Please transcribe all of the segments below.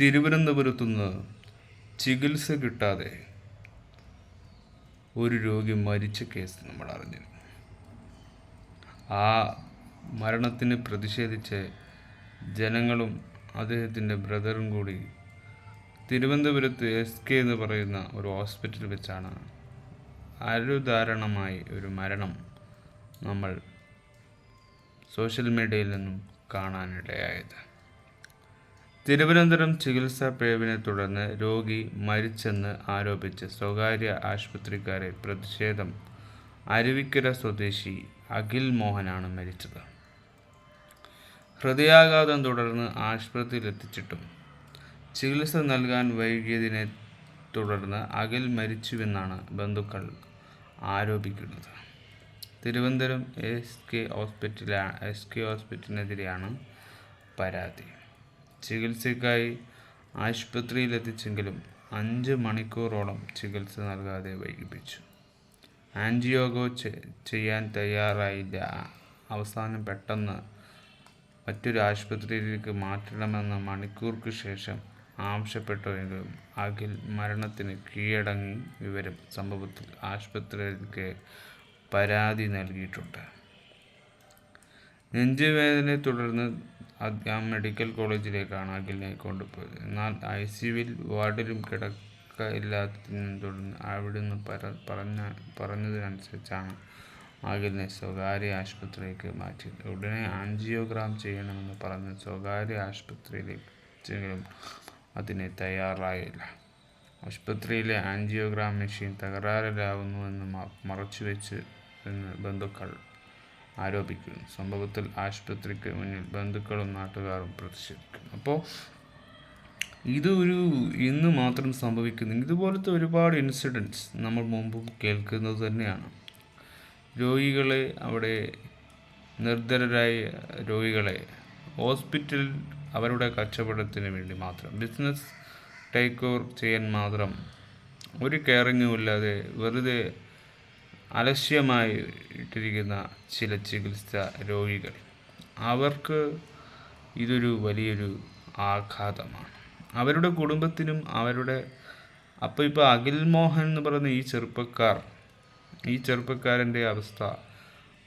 തിരുവനന്തപുരത്തുനിന്ന് ചികിത്സ കിട്ടാതെ ഒരു രോഗി മരിച്ച കേസ് നമ്മൾ അറിഞ്ഞിരുന്നു. ആ മരണത്തിന് പ്രതിഷേധിച്ച് ജനങ്ങളും അദ്ദേഹത്തിന്റെ ബ്രദറും കൂടി തിരുവനന്തപുരത്ത് എസ് കെ എന്ന് പറയുന്ന ഒരു ഹോസ്പിറ്റൽ വെച്ചാണ് അരുദാരണമായി ഒരു മരണം നമ്മൾ സോഷ്യൽ മീഡിയയിൽ നിന്നും കാണാനിടയായത്. തിരുവനന്തപുരം ചികിത്സാ പിഴവിനെ തുടർന്ന് രോഗി മരിച്ചെന്ന് ആരോപിച്ച് സ്വകാര്യ ആശുപത്രിക്കാരെ പ്രതിഷേധം അരുവിക്കര സ്വദേശി അഖിൽ മോഹനാണ് മരിച്ചത്. ഹൃദയാഘാതം തുടർന്ന് ആശുപത്രിയിൽ എത്തിച്ചിട്ടും ചികിത്സ നൽകാൻ വൈകിയതിനെ തുടർന്ന് അഖിൽ മരിച്ചുവെന്നാണ് ബന്ധുക്കൾ ആരോപിക്കുന്നത്. തിരുവനന്തപുരം എസ് കെ ഹോസ്പിറ്റലാണ് എസ് കെ ഹോസ്പിറ്റലിനെതിരെയാണ് പരാതി. ചികിത്സയ്ക്കായി ആശുപത്രിയിലെത്തിച്ചെങ്കിലും അഞ്ച് മണിക്കൂറോളം ചികിത്സ നൽകാതെ വൈകിപ്പിച്ചു. ആൻജിയോഗോ ചെയ്യാൻ തയ്യാറായില്ല. അവസാനം പെട്ടെന്ന് മറ്റൊരു ആശുപത്രിയിലേക്ക് മാറ്റണമെന്ന് മണിക്കൂർക്ക് ശേഷം ആവശ്യപ്പെട്ടുവെങ്കിലും അഖിൽ മരണത്തിന് കീഴടങ്ങി വിവരം സംഭവത്തിൽ ആശുപത്രിക്ക് പരാതി നൽകിയിട്ടുണ്ട്. നെഞ്ചുവേദനയെ തുടർന്ന് അദ്ദേഹം മെഡിക്കൽ കോളേജിലേക്കാണ് അഖിലിനെ കൊണ്ടുപോയത്. എന്നാൽ ഐ സിയുവിൽ വാർഡിലും കിടക്ക ഇല്ലാത്തതിനെ തുടർന്ന് അവിടുന്ന് പര പറഞ്ഞ പറഞ്ഞതിനനുസരിച്ചാണ് അഖിലിനെ സ്വകാര്യ ആശുപത്രിയിലേക്ക് മാറ്റിയത്. ഉടനെ ആൻജിയോഗ്രാം ചെയ്യണമെന്ന് പറഞ്ഞ് സ്വകാര്യ ആശുപത്രിയിലേക്ക് വെച്ചെങ്കിലും അതിന് തയ്യാറായില്ല. ആശുപത്രിയിലെ ആൻജിയോഗ്രാം മെഷീൻ തകരാറിലാവുന്നുവെന്ന് മറച്ചുവെച്ച് ബന്ധുക്കൾ ആരോപിക്കുന്നു സംഭവത്തിൽ ആശുപത്രിക്ക് മുന്നിൽ ബന്ധുക്കളും നാട്ടുകാരും പ്രതിഷേധിക്കുന്നു. അപ്പോൾ ഇത് ഒരു ഇന്ന് മാത്രം സംഭവിക്കുന്നു ഇതുപോലത്തെ ഒരുപാട് ഇൻസിഡൻസ് നമ്മൾ മുമ്പും കേൾക്കുന്നത് തന്നെയാണ്. രോഗികളെ അവിടെ നിർദ്ധരായ രോഗികളെ ഹോസ്പിറ്റൽ അവരുടെ കച്ചവടത്തിന് വേണ്ടി മാത്രം ബിസിനസ് ടേക്ക് ഓവർ ചെയ്യാൻ മാത്രം ഒരു കെയറിങ്ങും ഇല്ലാതെ വെറുതെ അലക്ഷ്യമായി ഇട്ടിരിക്കുന്ന ചില ചികിത്സ രോഗികൾ. അവർക്ക് ഇതൊരു വലിയൊരു ആഘാതമാണ്. അവരുടെ കുടുംബത്തിനും അവരുടെ അപ്പോൾ ഇപ്പോൾ അഖിൽ മോഹൻ എന്ന് പറയുന്ന ഈ ചെറുപ്പക്കാർ ഈ ചെറുപ്പക്കാരന്റെ അവസ്ഥ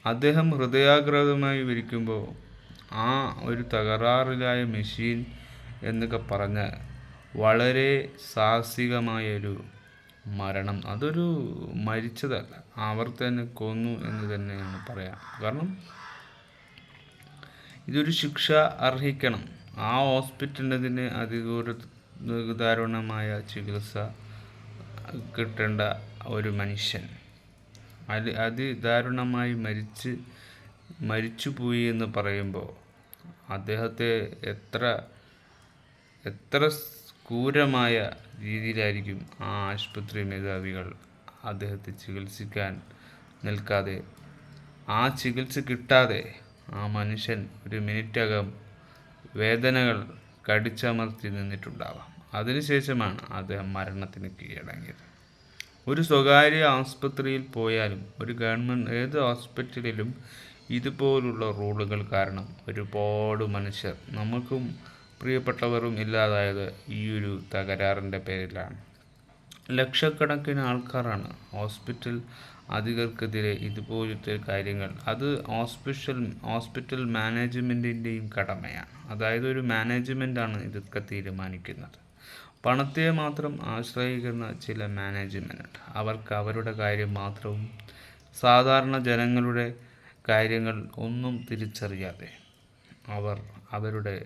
അദ്ദേഹം ഹൃദയാഗ്രതമായി വിരിക്കുമ്പോൾ ആ ഒരു തകരാറിലായ മെഷീൻ എന്നൊക്കെ പറഞ്ഞ് വളരെ സാഹസികമായൊരു മരണം. അതൊരു മരിച്ചതല്ല. അവർ തന്നെ കൊന്നു എന്ന് തന്നെയാണ് പറയാം. കാരണം ഇതൊരു ശിക്ഷ അർഹിക്കണം. ആ ഹോസ്പിറ്റലിന് അതിദൂര ദാരുണമായ ചികിത്സ കിട്ടേണ്ട ഒരു മനുഷ്യൻ. അത് അതിദാരുണമായി മരിച്ച് മരിച്ചുപോയി എന്ന് പറയുമ്പോൾ അദ്ദേഹത്തെ എത്ര എത്ര ക്രൂരമായ രീതിയിലായിരിക്കും ആ ആശുപത്രി മേധാവികൾ അദ്ദേഹത്തെ ചികിത്സിക്കാൻ നിൽക്കാതെ. ആ ചികിത്സ കിട്ടാതെ ആ മനുഷ്യൻ ഒരു മിനിറ്റകം വേദനകൾ കടിച്ചമർത്തി നിന്നിട്ടുണ്ടാവാം. അതിനുശേഷമാണ് അദ്ദേഹം മരണത്തിന് കീഴടങ്ങിയത്. ഒരു സ്വകാര്യ ആസ്പത്രിയിൽ പോയാലും ഒരു ഗവൺമെന്റ് ഏത് ഹോസ്പിറ്റലിലും ഇതുപോലുള്ള റൂളുകൾ കാരണം ഒരുപാട് മനുഷ്യർ നമുക്കും പ്രിയപ്പെട്ടവരും ഇല്ലാതായത് ഈ ഒരു തകരാറിന്റെ പേരിലാണ്. ലക്ഷക്കണക്കിന് ആൾക്കാരാണ് ഹോസ്പിറ്റൽ അധികർക്കെതിരെ ഇതുപോലത്തെ കാര്യങ്ങൾ. അത് ഹോസ്പിറ്റൽ ഹോസ്പിറ്റൽ മാനേജ്മെന്റിന്റെയും കടമയാണ്. അതായത് ഒരു മാനേജ്മെന്റാണ് ഇതൊക്കെ തീരുമാനിക്കുന്നത്. പണത്തെ മാത്രം ആശ്രയിക്കുന്ന ചില മാനേജ്മെന്റ്. അവർക്ക് അവരുടെ കാര്യം മാത്രവും സാധാരണ ജനങ്ങളുടെ കാര്യങ്ങൾ ഒന്നും തിരിച്ചറിയാതെ അവർ അവരുടെ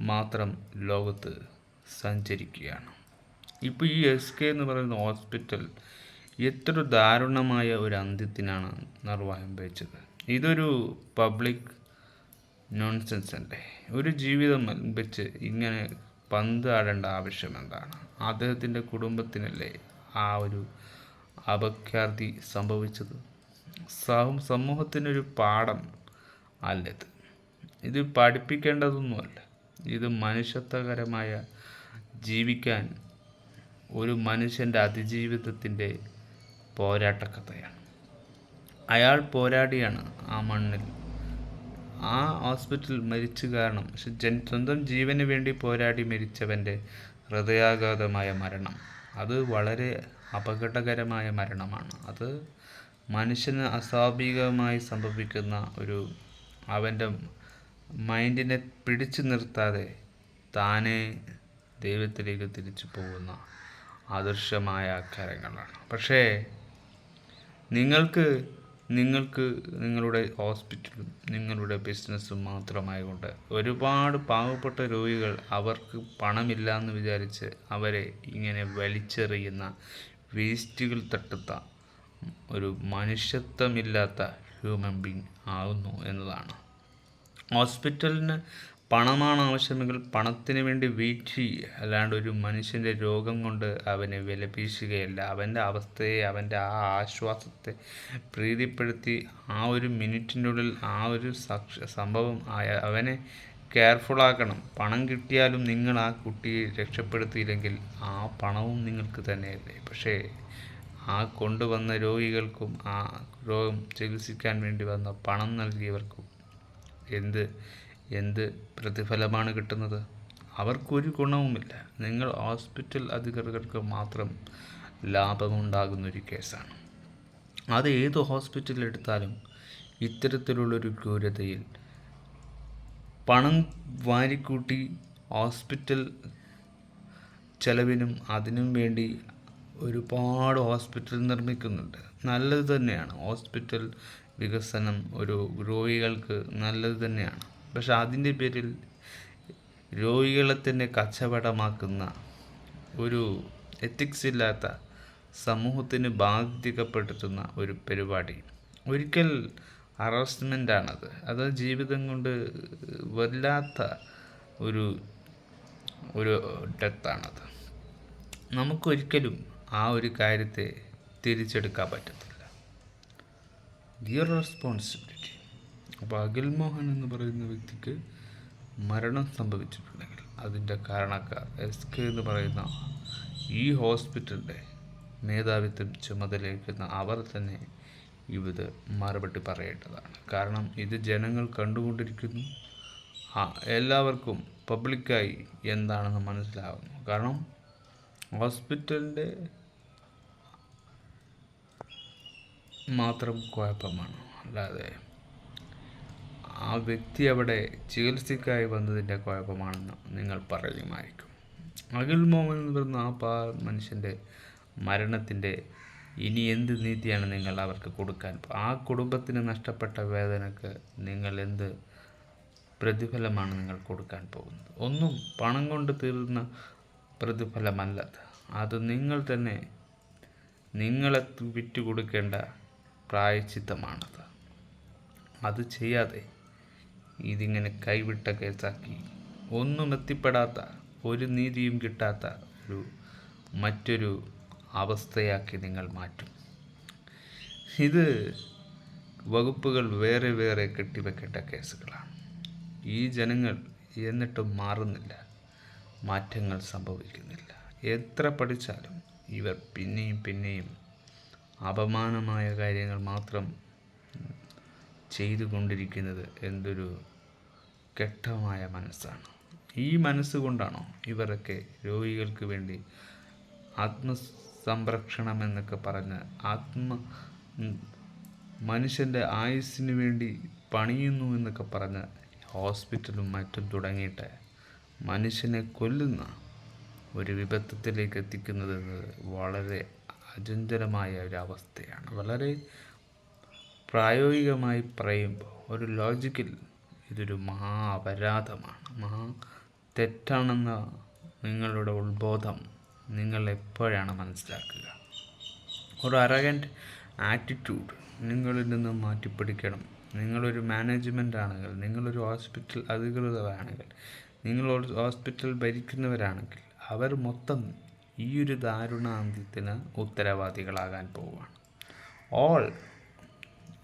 മാത്രം ലോകത്ത് സഞ്ചരിക്കുകയാണ്. ഇപ്പോൾ ഈ എസ് കെ എന്ന് പറയുന്ന ഹോസ്പിറ്റൽ എത്ര ദാരുണമായ ഒരു അന്ത്യത്തിനാണ് നിർവാഹം വെച്ചത് ഇതൊരു പബ്ലിക് നോൺസെൻസ് അല്ലേ? ഒരു ജീവിതം വെച്ച് ഇങ്ങനെ പന്ത് ആടേണ്ട ആവശ്യം എന്താണ്? അദ്ദേഹത്തിന്റെ കുടുംബത്തിനല്ലേ ആ ഒരു അപഖ്യാതി സംഭവിച്ചത്? സമൂഹത്തിനൊരു പാഠം അല്ലത് ഇത് പഠിപ്പിക്കേണ്ടതൊന്നുമല്ല. ഇത് മനുഷ്യത്വകരമായ ജീവിക്കാൻ ഒരു മനുഷ്യന്റെ അതിജീവിതത്തിന്റെ പോരാട്ടക്കഥയാണ്. അയാൾ പോരാടിയാണ് ആ മണ്ണിൽ. ആ ഹോസ്പിറ്റൽ മരിച്ചു കാരണം പക്ഷെ ജൻ സ്വന്തം ജീവന് വേണ്ടി പോരാടി മരിച്ചവന്റെ ഹൃദയാഘാതമായ മരണം. അത് വളരെ അപകടകരമായ മരണമാണ്. അത് മനുഷ്യന് അസ്വാഭാവികമായി സംഭവിക്കുന്ന ഒരു അവന്റെ മൈൻഡിനെ പിടിച്ചു നിർത്താതെ താനെ ദൈവത്തിലേക്ക് തിരിച്ചു പോകുന്ന ആദർശമായ കാര്യങ്ങളാണ് പക്ഷേ നിങ്ങൾക്ക് നിങ്ങൾക്ക് നിങ്ങളുടെ ഹോസ്പിറ്റലും നിങ്ങളുടെ ബിസിനസ്സും മാത്രമായതുകൊണ്ട് ഒരുപാട് പാവപ്പെട്ട രോഗികൾ അവർക്ക് പണമില്ല എന്ന് വിചാരിച്ച് അവരെ ഇങ്ങനെ വലിച്ചെറിയുന്ന വേസ്റ്റുകൾ തട്ടുത്ത ഒരു മനുഷ്യത്വമില്ലാത്ത ഹ്യൂമൻ ബീങ് ആകുന്നു എന്നതാണ്. ഹോസ്പിറ്റലിന് പണമാണ് ആവശ്യമെങ്കിൽ പണത്തിന് വേണ്ടി ചെയ്യുക അല്ലാണ്ട് ഒരു മനുഷ്യന്റെ രോഗം കൊണ്ട് അവനെ വിലപീശുകയല്ല. അവന്റെ അവസ്ഥയെ അവന്റെ ആ ആശ്വാസത്തെ പ്രീതിപ്പെടുത്തി ആ ഒരു മിനിറ്റിനുള്ളിൽ ആ ഒരു സംഭവം ആയ അവനെ കെയർഫുള്ളാക്കണം പണം കിട്ടിയാലും നിങ്ങൾ ആ കുട്ടിയെ രക്ഷപ്പെടുത്തിയില്ലെങ്കിൽ ആ പണവും നിങ്ങൾക്ക് തന്നെയല്ലേ. പക്ഷേ ആ കൊണ്ടുവന്ന രോഗികൾക്കും ആ രോഗം ചികിത്സിക്കാൻ വേണ്ടി വന്ന പണം നൽകിയവർക്കും എന്ത് എന്ത് പ്രതിഫലമാണ് കിട്ടുന്നത്? അവർക്കൊരു ഗുണവുമില്ല. നിങ്ങൾ ഹോസ്പിറ്റൽ അധികൃതർക്ക് മാത്രം ലാഭമുണ്ടാകുന്നൊരു കേസാണ്. അത് ഏത് ഹോസ്പിറ്റലിൽ എടുത്താലും ഇത്തരത്തിലുള്ളൊരു ക്രൂരതയിൽ പണം വാരിക്കൂട്ടി ഹോസ്പിറ്റൽ ചെലവിനും അതിനും വേണ്ടി ഒരുപാട് ഹോസ്പിറ്റൽ നിർമ്മിക്കുന്നുണ്ട്. നല്ലത് തന്നെയാണ്. ഹോസ്പിറ്റൽ വികസനം ഒരു രോഗികൾക്ക് നല്ലത് തന്നെയാണ്. പക്ഷെ അതിന്റെ പേരിൽ രോഗികളെ തന്നെ കച്ചവടമാക്കുന്ന ഒരു എത്തിക്സ് ഇല്ലാത്ത സമൂഹത്തിന് ബാധിക്കപ്പെടുത്തുന്ന ഒരു പരിപാടി. ഒരിക്കൽ ഹറാസ്മെന്റാണത് അത് ജീവിതം കൊണ്ട് വല്ലാത്ത ഒരു ഒരു ഡെത്താണത് നമുക്കൊരിക്കലും ആ ഒരു കാര്യത്തെ തിരിച്ചെടുക്കാൻ പറ്റത്തില്ല. ഡിയർ റെസ്പോൺസിബിലിറ്റി അപ്പോൾ അഖിൽ മോഹൻ എന്ന് പറയുന്ന വ്യക്തിക്ക് മരണം സംഭവിച്ചിട്ടുണ്ടെങ്കിൽ അതിന്റെ കാരണക്കാർ എസ് കെ എന്ന് പറയുന്ന ഈ ഹോസ്പിറ്റലിന്റെ മേധാവിത്വം ചുമതലയേൽക്കുന്ന അവർ തന്നെ ഇത് മറുപടി പറയേണ്ടതാണ്. കാരണം ഇത് ജനങ്ങൾ കണ്ടുകൊണ്ടിരിക്കുന്നു. എല്ലാവർക്കും പബ്ലിക്കായി എന്താണെന്ന് മനസ്സിലാവുന്നു. കാരണം ഹോസ്പിറ്റലിന്റെ മാത്രം കുഴപ്പമാണ്. അല്ലാതെ ആ വ്യക്തി അവിടെ ചികിത്സയ്ക്കായി വന്നതിന്റെ കുഴപ്പമാണെന്ന് നിങ്ങൾ പറയുമായിരിക്കും. അഖിൽ മോഹൻ എന്ന് പറയുന്ന ആ പാ മനുഷ്യന്റെ മരണത്തിന്റെ ഇനി എന്ത് നീതിയാണ് നിങ്ങൾ അവർക്ക് കൊടുക്കാൻ ആ കുടുംബത്തിന് നഷ്ടപ്പെട്ട വേദനക്ക് നിങ്ങൾ എന്ത് പ്രതിഫലമാണ് നിങ്ങൾ കൊടുക്കാൻ പോകുന്നത്? ഒന്നും പണം കൊണ്ട് തീർന്ന പ്രതിഫലമല്ലത് അത് നിങ്ങൾ തന്നെ നിങ്ങളെ വിറ്റുകൊടുക്കേണ്ട പ്രായച്ചിത്തമാണത്. അത് ചെയ്യാതെ ഇതിങ്ങനെ കൈവിട്ട കേസാക്കി ഒന്നും എത്തിപ്പെടാത്ത ഒരു നീതിയും കിട്ടാത്ത ഒരു മറ്റൊരു അവസ്ഥയാക്കി നിങ്ങൾ മാറ്റും. ഇത് വകുപ്പുകൾ വേറെ വേറെ കെട്ടിവെക്കേണ്ട കേസുകളാണ്. ഈ ജനങ്ങൾ എന്നിട്ടും മാറുന്നില്ല മാറ്റങ്ങൾ സംഭവിക്കുന്നില്ല. എത്ര പഠിച്ചാലും ഇവർ പിന്നെയും പിന്നെയും അപമാനമായ കാര്യങ്ങൾ മാത്രം ചെയ്തുകൊണ്ടിരിക്കുന്നത് എന്തൊരു കെട്ടമായ മനസ്സാണ്. ഈ മനസ്സുകൊണ്ടാണോ ഇവരൊക്കെ രോഗികൾക്ക് വേണ്ടി ആത്മസംരക്ഷണം എന്നൊക്കെ പറഞ്ഞ് ആത്മ മനുഷ്യന്റെ ആയുസ്സിന് വേണ്ടി പണിയുന്നു എന്നൊക്കെ പറഞ്ഞ് ഹോസ്പിറ്റലും മറ്റും തുടങ്ങിയിട്ട് മനുഷ്യനെ കൊല്ലുന്ന ഒരു വിപത്തത്തിലേക്ക് എത്തിക്കുന്നത് വളരെ അചഞ്ചലമായ ഒരു അവസ്ഥയാണ് വളരെ പ്രായോഗികമായി പറയുമ്പോൾ ഒരു ലോജിക്കിൽ ഇതൊരു മഹാ അപരാധമാണ് മഹാ തെറ്റാണെന്ന നിങ്ങളുടെ ഉത്ബോധം നിങ്ങൾ എപ്പോഴാണ് മനസ്സിലാക്കുക? ഒരു അറഗന്റ് ആറ്റിറ്റ്യൂഡ് നിങ്ങളിൽ നിന്ന് മാറ്റിപ്പിടിക്കണം. നിങ്ങളൊരു മാനേജ്മെന്റ് ആണെങ്കിൽ നിങ്ങളൊരു ഹോസ്പിറ്റൽ അധികൃതരാണെങ്കിൽ നിങ്ങൾ ഹോസ്പിറ്റൽ ഭരിക്കുന്നവരാണെങ്കിൽ അവർ മൊത്തം ഈ ഒരു ദാരുണാന്ത്യത്തിന് ഉത്തരവാദികളാകാൻ പോവുകയാണ്. ഓൾ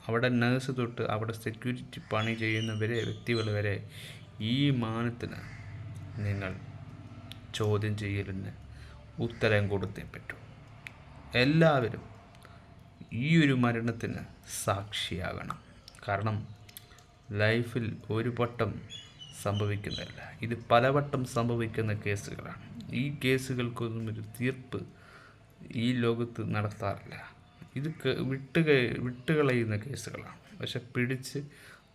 അവിടെ നഴ്സ് തൊട്ട് അവിടെ സെക്യൂരിറ്റി പണി ചെയ്യുന്നവരെ വ്യക്തികൾ വരെ ഈ മാനത്തിന് നിങ്ങൾ ചോദ്യം ചെയ്യലിന് ഉത്തരം കൊടുത്തേ പറ്റൂ. എല്ലാവരും ഈ ഒരു മരണത്തിന് സാക്ഷിയാകണം. കാരണം ലൈഫിൽ ഒരു വട്ടം സംഭവിക്കുന്നതല്ല ഇത് പലവട്ടം സംഭവിക്കുന്ന കേസുകളാണ്. ഈ കേസുകൾക്കൊന്നും ഒരു തീർപ്പ് ഈ ലോകത്ത് നടത്താറില്ല. ഇത് വിട്ടുക വിട്ടുകളയുന്ന കേസുകളാണ്. പക്ഷെ പിടിച്ച്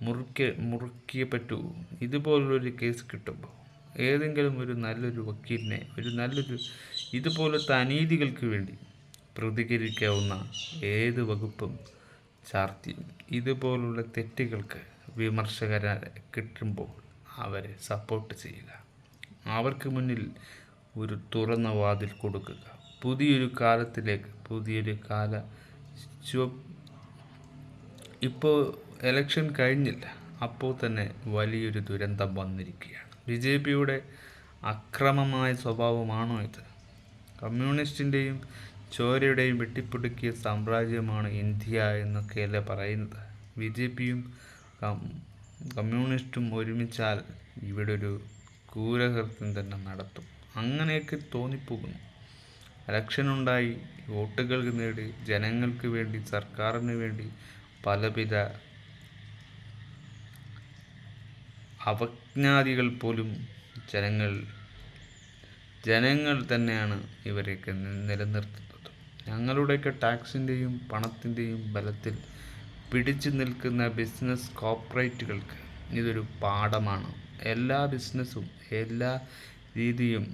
മുറുക്കി മുറുക്കിയേ പറ്റൂ. ഇതുപോലുള്ളൊരു കേസ് കിട്ടുമ്പോൾ ഏതെങ്കിലും ഒരു നല്ലൊരു വക്കീലിനെ ഒരു നല്ലൊരു ഇതുപോലത്തെ അനീതികൾക്ക് വേണ്ടി പ്രതികരിക്കാവുന്ന ഏത് വകുപ്പും ചാർത്തിയും ഇതുപോലുള്ള തെറ്റുകൾക്ക് വിമർശകരെ കിട്ടുമ്പോൾ അവരെ സപ്പോർട്ട് ചെയ്യുക. അവർക്ക് മുന്നിൽ ഒരു തുറന്ന വാതിൽ കൊടുക്കുക. പുതിയൊരു കാലത്തിലേക്ക് പുതിയൊരു കാല ഇപ്പോൾ എലക്ഷൻ കഴിഞ്ഞില്ല. അപ്പോൾ തന്നെ വലിയൊരു ദുരന്തം വന്നിരിക്കുകയാണ്. ബി ജെ പിയുടെ അക്രമമായ സ്വഭാവമാണോ ഇത്? കമ്മ്യൂണിസ്റ്റിന്റെയും ചോരയുടെയും വെട്ടിപ്പൊടുക്കിയ സാമ്രാജ്യമാണ് ഇന്ത്യ എന്നൊക്കെയല്ലേ പറയുന്നത്. ബി ജെ പിയും കമ്മ്യൂണിസ്റ്റും ഒരുമിച്ചാൽ ഇവിടെ ഒരു ക്രൂരകൃത്യം തന്നെ നടത്തും. അങ്ങനെയൊക്കെ തോന്നിപ്പോകുന്നു. ഇലക്ഷനുണ്ടായി വോട്ടുകൾ നേടി ജനങ്ങൾക്ക് വേണ്ടി സർക്കാരിന് വേണ്ടി പലവിധ അവജ്ഞാതികൾ പോലും ജനങ്ങൾ ജനങ്ങൾ തന്നെയാണ് ഇവരെയൊക്കെ നിലനിർത്തുന്നത്. ഞങ്ങളുടെയൊക്കെ ടാക്സിന്റെയും പണത്തിന്റെയും ബലത്തിൽ പിടിച്ചു നിൽക്കുന്ന ബിസിനസ് കോർപ്പറേറ്റുകൾക്ക് ഇതൊരു പാഠമാണ്. എല്ലാ ബിസിനസ്സും എല്ലാ രീതിയും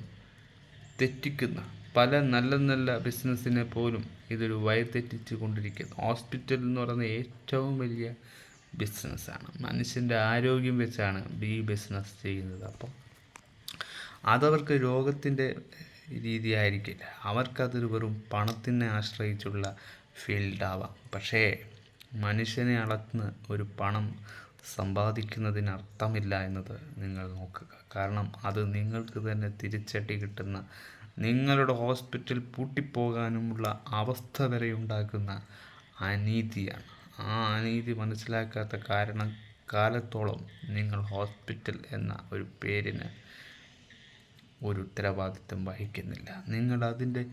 തെറ്റിക്കുന്ന പല നല്ല നല്ല ബിസിനസ്സിനെ പോലും ഇതൊരു വഴിതെറ്റിച്ചു കൊണ്ടിരിക്കുന്നു. ഹോസ്പിറ്റൽ എന്ന് പറയുന്ന ഏറ്റവും വലിയ ബിസിനസ്സാണ് മനുഷ്യന്റെ ആരോഗ്യം വെച്ചാണ് ഈ ബിസിനസ് ചെയ്യുന്നത്. അപ്പം അതവർക്ക് രോഗത്തിന്റെ രീതിയായിരിക്കില്ല. അവർക്കതൊരു വെറും പണത്തിനെ ആശ്രയിച്ചുള്ള ഫീൽഡാവാം പക്ഷേ മനുഷ്യനെ അളന്ന് ഒരു പണം സമ്പാദിക്കുന്നതിന് അർത്ഥമില്ല എന്നത് നിങ്ങൾ നോക്കുക. കാരണം അത് നിങ്ങൾക്ക് തന്നെ തിരിച്ചടി കിട്ടുന്ന നിങ്ങളുടെ ഹോസ്പിറ്റൽ പൂട്ടിപ്പോകാനുമുള്ള അവസ്ഥ വരെ ഉണ്ടാക്കുന്ന അനീതിയാണ്. ആ അനീതി മനസ്സിലാക്കാത്ത കാരണം കാലത്തോളം നിങ്ങൾ ഹോസ്പിറ്റൽ എന്ന ഒരു പേരിന് ഒരു ഉത്തരവാദിത്വം വഹിക്കുന്നില്ല. നിങ്ങൾ അതിന്റെ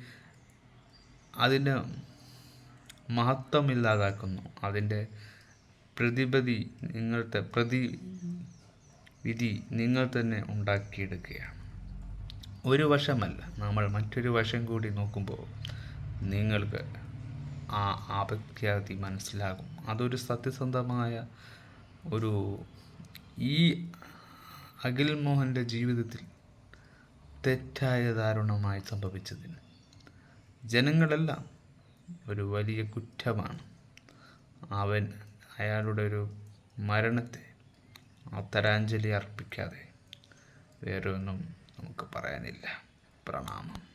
അതിന്റെ മഹത്വമില്ലാതാക്കുന്നു. അതിന്റെ പ്രതിപതി നിങ്ങളുടെ പ്രതി വിധി നിങ്ങൾ തന്നെ ഉണ്ടാക്കിയെടുക്കുകയാണ്. ഒരു വശമല്ല നമ്മൾ മറ്റൊരു വശം കൂടി നോക്കുമ്പോൾ നിങ്ങൾക്ക് ആ ആപത്യാതി മനസ്സിലാകും. അതൊരു സത്യസന്ധമായ ഒരു ഈ അഖിൽ മോഹന്റെ ജീവിതത്തിൽ തെറ്റായ ദാരുണമായി സംഭവിച്ചതിന് ജനങ്ങളെല്ലാം ഒരു വലിയ കുറ്റമാണ്. അവൻ അയാളുടെ ഒരു മരണത്തെ ആദരാഞ്ജലി അർപ്പിക്കാതെ വേറെ ഒന്നും നമുക്ക് പറയാനില്ല. പ്രണാമം.